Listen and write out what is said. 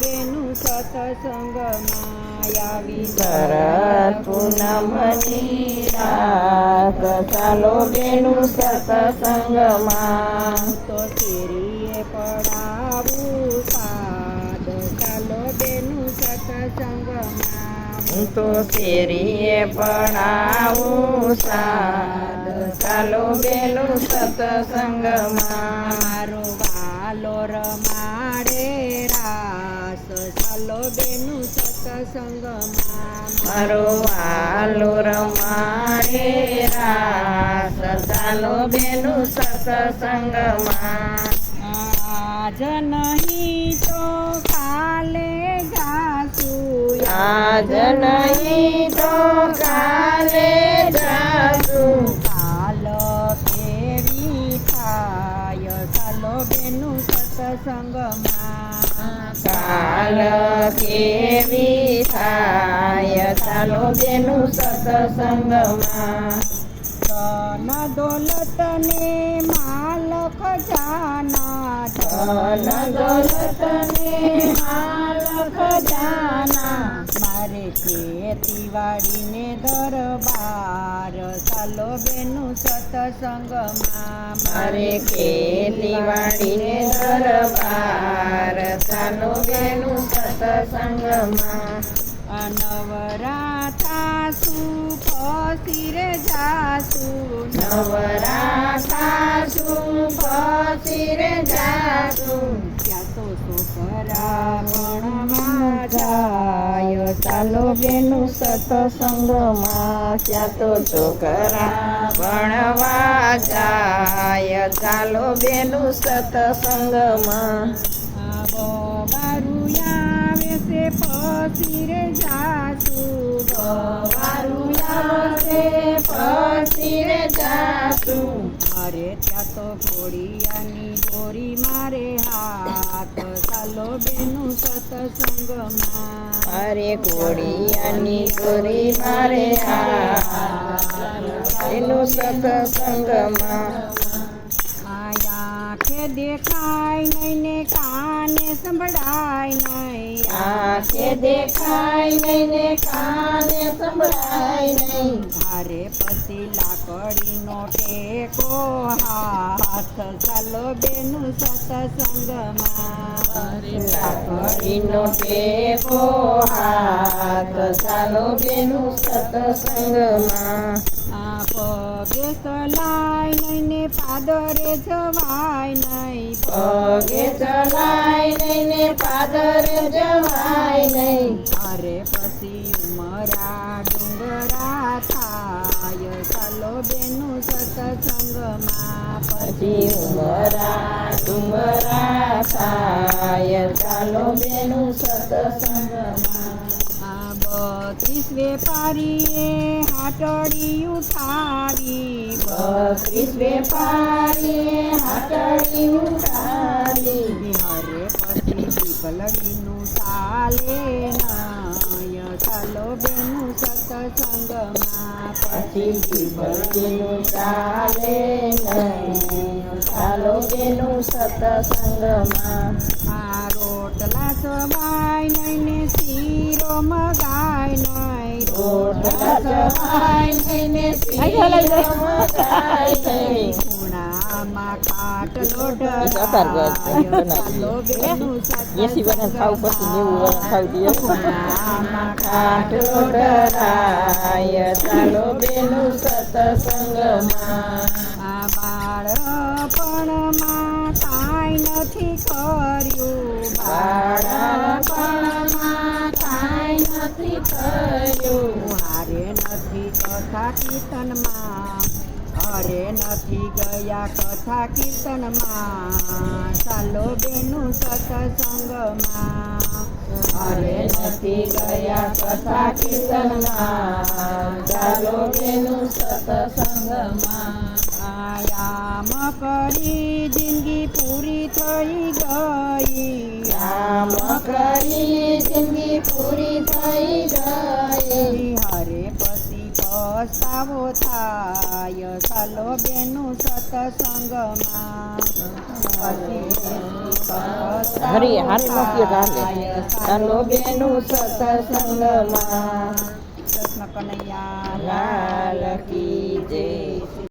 બેનું સતસંગમાં આવી શરદ પૂનમની રાત. ચાલો બેનું સતસંગમાં. તો શેરીએ પડાવું સાદ ચાલો બેનું સતસંગમાં. તો શેરીએ પડાવું સાદ. ચાલો બેનું સતસંગમાં. મારો વાલો રમાડે ચાલો બેનું સતસંગમાં મારો હાલો રમારે રાસ ચાલો બેનું સતસંગમાં આજ નહીં તો કાલે જાશું આજ નહીં તો કાલે જાશું કાલો ફેરી થાય ચાલો બેનું સત્સંગમાં કાલ કેવી થાય ચાલો બેનું સતસંગમાં ધન દોલત ને માલ ખજાના ધન દોલત ને માલ ખજાના મારે ખેતીવાડીને દરબાર. ચાલો બેનું સતસંગમાં મારે ખેતીવાડીને દરબાર. ચાલો બેનું સતસંગમાં. અનવરા સુખ સિરે જાસુ નવરા શું ફસીરે જાશું ત્યાં તો છોકરા જાય, ચાલો બેનું સતસંગમાં ત્યાં તો છોકરા ભણવા જાય, ચાલો બેનું સતસંગમાં આવો બારું આવે છે પસીરે જાસુ. અરે ત્યાં તો ઘોડિયાની દોરી મારે હાથ. ચાલો બેનું સતસંગમાં અરે ઘોડિયાની દોરી મારે એનું સતસંગમાં દેખાય નહીં ને કાને સંભળાય નહીં. આંખે દેખાય નહીં ને કાને સંભળાય નહીં. ધારે પછી લાકડીનો ટેકો હાથ ચાલો બેનું સત્સંગમાં. લાકડીનો ટેકો હાથ ચાલો બેનું સતસંગમાં. પગે ચલાય નહીં ને પાદરે જવાય નહીં. પગે ચલાય નહીં ને પાદરે જવાય નહીં. અરે પછી ઉમરા ડુંગરા થાય. ચાલો બેનું સત્સંગમાં પછી ઉમરા ડુંગરા થાય. ચાલો બેનું સતસંગમાં બત્રીસ વેપારીએ હાટડી ઉઠાવી. બત્રીસ વેપારીએ હાટડી ઉઠાવી. હરે પછી પીપલડીનું ચાલે નય. ચાલો બેનું સત્સંગમાં પછી જીવનનું ચાલે ચાલો બેનું સતસંગમાં રોટલા સવાય નહીં ને શીરો મગાય નહીં. રોટલા સવાય નહીં ને શીરો મગાય નહીં. ખૂણામાં ચાલો બેનું સતસંગમાં. આ બાળપણમાં કાંઈ નથી કર્યું. બાળપણમાં કાંઈ નથી થયું હારે નથી કથા કીર્તનમાં. હરે નથી ગયા કથા કીર્તનમાં. ચાલો બેનું સત્સંગમાં. હરે નથી ગયા કથા કીર્તનમાં. ચાલો બેનું સતસંગમાં. આયામ કરી જિંદગી પૂરી થઈ ગઈ. કામ કરી જિંદગી પૂરી થઈ ગઈ. હરે પછી પસ્તાવો થાય. ચાલો બેનું સત્સંગમાં. હરી હારે ચાલો બેનું સત્સંગમાં. કૃષ્ણ કનૈયા લાલ કી જય.